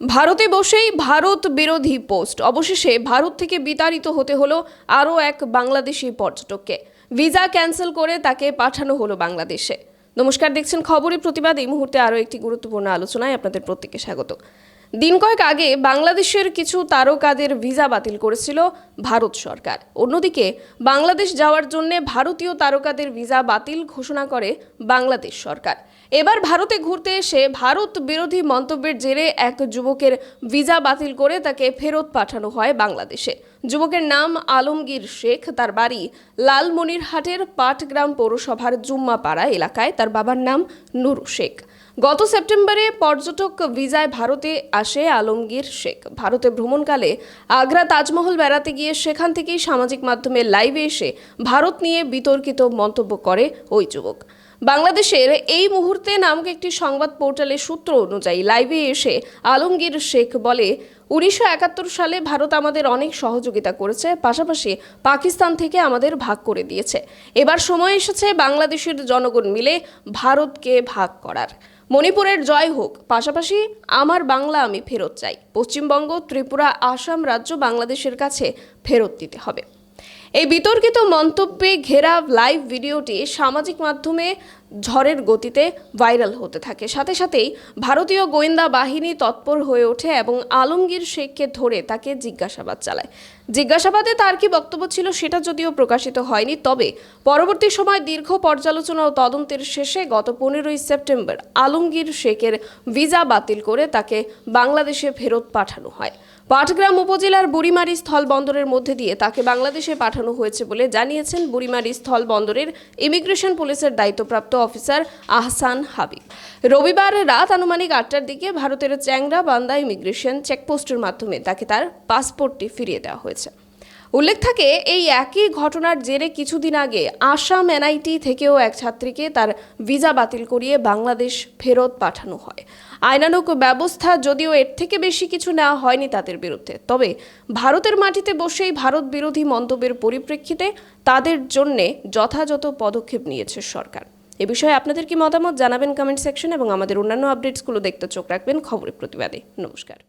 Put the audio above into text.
ভারতে বসেই ভারত বিরোধী পোস্ট। অবশেষে ভারত থেকে বিতাড়িত হতে হলো আরও এক বাংলাদেশি পর্যটককে। ভিসা ক্যান্সেল করে তাকে পাঠানো হলো বাংলাদেশে। নমস্কার, দেখছেন খবরের প্রতিবাদ। এই মুহূর্তে আরও একটি গুরুত্বপূর্ণ আলোচনায় আপনাদের প্রত্যেককে স্বাগত। দিন কয়েক আগে বাংলাদেশের কিছু তারকাদের ভিসা বাতিল করেছিল ভারত সরকার। অন্যদিকে বাংলাদেশ যাওয়ার জন্য ভারতীয় তারকাদের ভিসা বাতিল ঘোষণা করে বাংলাদেশ সরকার। এবার ভারতে ঘুরতে এসে ভারত বিরোধী মন্তব্যের জেরে এক যুবকের ভিসা বাতিল করে তাকে ফেরত পাঠানো হয় বাংলাদেশে। যুবকের নাম আলমগীর শেখ, তার বাড়ি লালমনিরহাটের পাটগ্রাম পৌরসভার জুম্মাপাড়া এলাকায়, তার বাবার নাম নুরু শেখ। গত সেপ্টেম্বরে পর্যটক ভিসায় ভারতে আসে আলমগীর শেখ। ভারতে ভ্রমণকালে আগ্রা তাজমহল বেড়াতে গিয়ে সেখান থেকেই সামাজিক মাধ্যমে লাইভে এসে ভারত নিয়ে বিতর্কিত মন্তব্য করে ওই যুবক। বাংলাদেশের এই মুহূর্তে নামক একটি সংবাদ পোর্টালের সূত্র অনুযায়ী লাইভে এসে আলমগীর শেখ বলে, উনিশশো একাত্তর সালে ভারত আমাদের অনেক সহযোগিতা করেছে, পাশাপাশি পাকিস্তান থেকে আমাদের ভাগ করে দিয়েছে। এবার সময় এসেছে বাংলাদেশের জনগণ মিলে ভারতকে ভাগ করার। মণিপুরের জয় হোক, পাশাপাশি আমার বাংলা আমি ফেরত চাই। পশ্চিমবঙ্গ, ত্রিপুরা, আসাম রাজ্য বাংলাদেশের কাছে ফেরত দিতে হবে। এই বিতর্কিত মন্তব্যে ঘেরা লাইভ ভিডিওটি সামাজিক মাধ্যমে ঝড়ের গতিতে ভাইরাল হতে থাকে। সাথে সাথেই ভারতীয় গোয়েন্দা বাহিনী তৎপর হয়ে ওঠে এবং আলমগীর শেখকে ধরে তাকে জিজ্ঞাসাবাদ চালায়। জিজ্ঞাসাবাদে তার কি বক্তব্য ছিল সেটা যদিও প্রকাশিত হয়নি, তবে পরবর্তী সময় দীর্ঘ পর্যালোচনা ও তদন্তের শেষে গত পনেরোই সেপ্টেম্বর আলমগীর শেখের ভিসা বাতিল করে তাকে বাংলাদেশে ফেরত পাঠানো হয়। পাটগ্রাম উপজেলার বুড়িমারি স্থল বন্দরের মধ্যে দিয়ে তাকে বাংলাদেশে পাঠানো হয়েছে বলে জানিয়েছেন বুড়িমারি স্থল বন্দরের ইমিগ্রেশন পুলিশের দায়িত্বপ্রাপ্ত অফিসার আহসান হাবিব। রবিবার রাত আনুমানিক আটটার দিকে ভারতের চ্যাংরা বান্দা ইমিগ্রেশন চেকপোস্টের মাধ্যমে তাকে তার পাসপোর্টটি ফিরিয়ে দেওয়া হয়েছে। উল্লেখ থাকে, এই একই ঘটনার জেরে কিছুদিন আগে আসাম এনআইটি থেকেও এক ছাত্রীকে তার ভিসা বাতিল করিয়ে বাংলাদেশ ফেরত পাঠানো হয়। আইনানুক ব্যবস্থা যদিও এর থেকে বেশি কিছু নেওয়া হয়নি তাদের বিরুদ্ধে, তবে ভারতের মাটিতে বসেই ভারত বিরোধী মন্তব্যের পরিপ্রেক্ষিতে তাদের জন্যে যথাযথ পদক্ষেপ নিয়েছে সরকার। এ বিষয়ে আপনাদের কি মতামত জানাবেন কমেন্ট সেকশন এবং আমাদের অন্যান্য আপডেটসগুলো দেখতে চোখ রাখবেন খবরের প্রতিবাদে। নমস্কার।